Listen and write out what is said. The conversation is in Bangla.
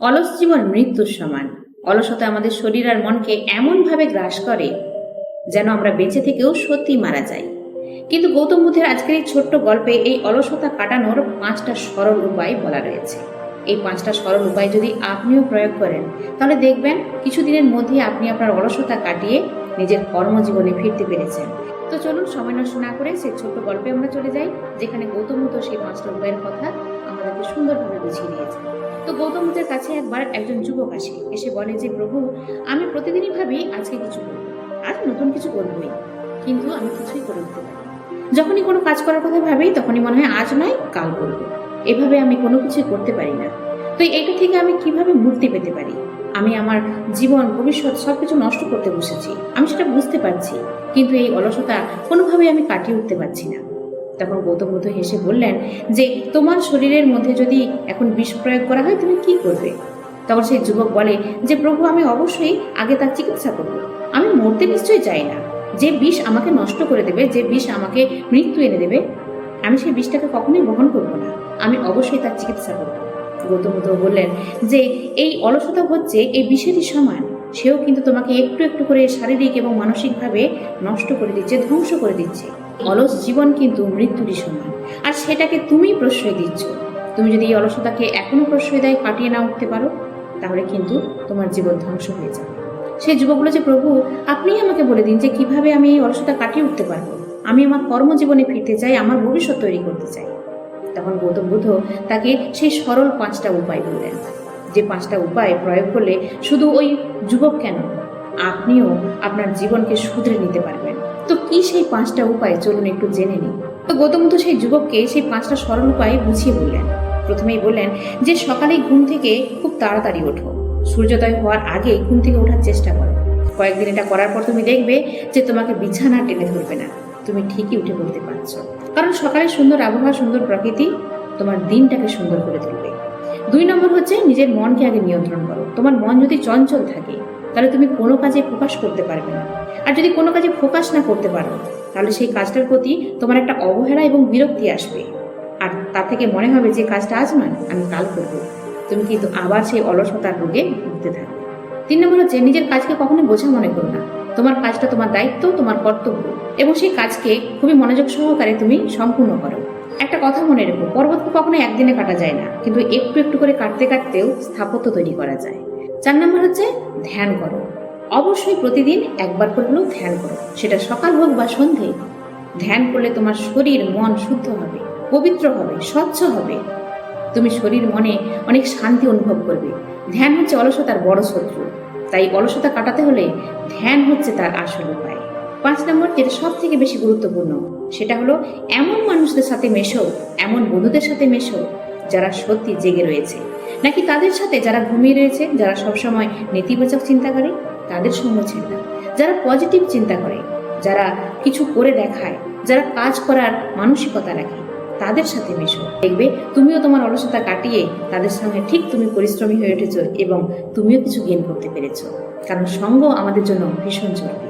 অলস জীবন মৃত্যুর সমান। অলসতা আমাদের শরীর আর মনকে এমনভাবে গ্রাস করে যেন আমরা বেঁচে থেকেও সত্যি মারা যাই। কিন্তু গৌতম বুদ্ধের আজকের এই ছোট্ট গল্পে এই অলসতা কাটানোর পাঁচটা সরল উপায় বলা রয়েছে। এই পাঁচটা সরল উপায় যদি আপনিও প্রয়োগ করেন, তাহলে দেখবেন কিছুদিনের মধ্যেই আপনি আপনার অলসতা কাটিয়ে নিজের কর্মজীবনে ফিরতে পেরেছেন। তো চলুন সময় নষ্ট না করে সেই ছোট্ট গল্পে আমরা চলে যাই, যেখানে গৌতম বুদ্ধ সেই পাঁচটা উপায়ের কথা আমাদেরকে সুন্দরভাবে বুঝিয়ে দিয়েছে। তো গৌতম বুদ্ধের কাছে একবার একজন যুবক আসে, এসে বলে যে, প্রভু, আমি প্রতিদিনই ভাবি আজকে কিছু করব আজ নতুন কিছু করবোই, কিন্তু আমি কিছুই করে উঠতে পারি যখনই কোনো কাজ করার কথা ভাবি, তখনই মনে হয় আজ নয়, কাল করব। এভাবে আমি কোনো কিছুই করতে পারি না। তো এইটা থেকে আমি কীভাবে মুক্তি পেতে পারি? আমি আমার জীবন, ভবিষ্যৎ সবকিছু নষ্ট করতে বসেছি। আমি সেটা বুঝতে পারছি, কিন্তু এই অলসতা কোনোভাবেই আমি কাটিয়ে উঠতে পারছি না। তখন গৌতম বুদ্ধ হেসে বললেন, যে তোমার শরীরের মধ্যে যদি এখন বিষ প্রয়োগ করা হয়, তুমি কি করবে? তখন সেই যুবক বলে, যে প্রভু, আমি অবশ্যই আগে তার চিকিৎসা করব। আমি মরতে নিশ্চয়ই চাই না। যে বিষ আমাকে নষ্ট করে দেবে, যে বিষ আমাকে মৃত্যু এনে দেবে, আমি সেই বিষটাকে কখনোই বহন করব না। আমি অবশ্যই তার চিকিৎসা করব। গৌতম বুদ্ধ বললেন, যে এই অলসতা হচ্ছে এই বিষেরই সমান। সেও কিন্তু তোমাকে একটু একটু করে শারীরিক এবং মানসিকভাবে নষ্ট করে দিচ্ছে, ধ্বংস করে দিচ্ছে। অলস জীবন কিন্তু মৃত্যুরই সমান আর সেটাকে তুমি প্রশ্রয় দিচ্ছ। তুমি যদি এই অলসতাকে এখনও প্রশ্রয় দেয়, কাটিয়ে না উঠতে পারো, তাহলে কিন্তু তোমার জীবন ধ্বংস হয়ে যাবে। সেই যুবক বলে যে, প্রভু আপনিই আমাকে বলে দিন যে, কীভাবে আমি এই অলসতা কাটিয়ে উঠতে পারব? আমি আমার কর্মজীবনে ফিরতে চাই, আমার ভবিষ্যৎ তৈরি করতে চাই। তখন গৌতম বুদ্ধ তাকে সেই সরল পাঁচটা উপায় বললেন। যে পাঁচটা উপায় প্রয়োগ করলে শুধু ওই যুবক কেন? আপনিও আপনার জীবনকে শুধরে নিতে পারবেন। তো কি সেই পাঁচটা উপায়? চলুন একটু জেনে নিই। তো গৌতম বুদ্ধ সেই যুবককে সেই পাঁচটা সরল উপায় বুঝিয়ে বললেন। প্রথমেই বললেন যে সকালেই ঘুম থেকে খুব তাড়াতাড়ি ওঠো। সূর্যোদয় হওয়ার আগে ঘুম থেকে ওঠার চেষ্টা করো। কয়েকদিন এটা করার পর তুমি দেখবে যে তোমাকে বিছানা টেনে ধরবে না। তুমি ঠিকই উঠে পড়তে পারছ। কারণ সকালে সুন্দর আবহাওয়া, সুন্দর প্রকৃতি তোমার দিনটাকে সুন্দর করে তুলবে। দুই নম্বর হচ্ছে নিজের মনকে আগে নিয়ন্ত্রণ করো। তোমার মন যদি চঞ্চল থাকে, তাহলে তুমি কোনো কাজে ফোকাস করতে পারবে না। আর যদি কোনো কাজে ফোকাস না করতে পারো, তাহলে সেই কাজটার প্রতি তোমার একটা অবহেলা এবং বিরক্তি আসবে। আর তা থেকে মনে হবে যে কাজটা আজ নয়, আমি কাল করব। তুমি কিন্তু আবার সেই অলসতার রোগে ভুগতে থাকবে। তিন নম্বর হচ্ছে নিজের কাজকে কখনো বোঝা মনে করো না। তোমার কাজটা তোমার দায়িত্ব, তোমার কর্তব্য, এবং সেই কাজকে খুবই মনোযোগ সহকারে তুমি সম্পূর্ণ করো। একটা কথা মনে রেখো, পর্বতকে কখনো একদিনে কাটা যায় না, কিন্তু একটু একটু করে কাটতে কাটতেও স্থাপত্য তৈরি করা যায়। চার নম্বর হচ্ছে ধ্যান করো। অবশ্যই প্রতিদিন একবার করে হলেও ধ্যান করো, সেটা সকাল হোক বা সন্ধে। ধ্যান করলে তোমার শরীর, মন শুদ্ধ হবে, পবিত্র হবে, স্বচ্ছ হবে। তুমি শরীর, মনে অনেক শান্তি অনুভব করবে। ধ্যান হচ্ছে অলসতার বড় শত্রু, তাই অলসতা কাটাতে হলে ধ্যান হচ্ছে তার আসল উপায়। পাঁচ নম্বর যেটা সব থেকে বেশি গুরুত্বপূর্ণ, সেটা হলো এমন মানুষদের সাথে মেশো, এমন বন্ধুদের সাথে মেশো যারা সত্যি জেগে রয়েছে। নাকি তাদের সাথে যারা ঘুমিয়ে রয়েছে, যারা সবসময় নেতিবাচক চিন্তা করে, তাদের সঙ্গ দাও। যারা পজিটিভ চিন্তা করে, যারা কিছু করে দেখায়, যারা কাজ করার মানসিকতা রাখে, তাদের সাথে মেশো। দেখবে তুমিও তোমার অলসতা কাটিয়ে তাদের সঙ্গে ঠিক তুমি পরিশ্রমী হয়ে উঠেছো এবং তুমিও কিছু গেন করতে পেরেছ। কারণ সঙ্গ আমাদের জন্য ভীষণ জরুরি।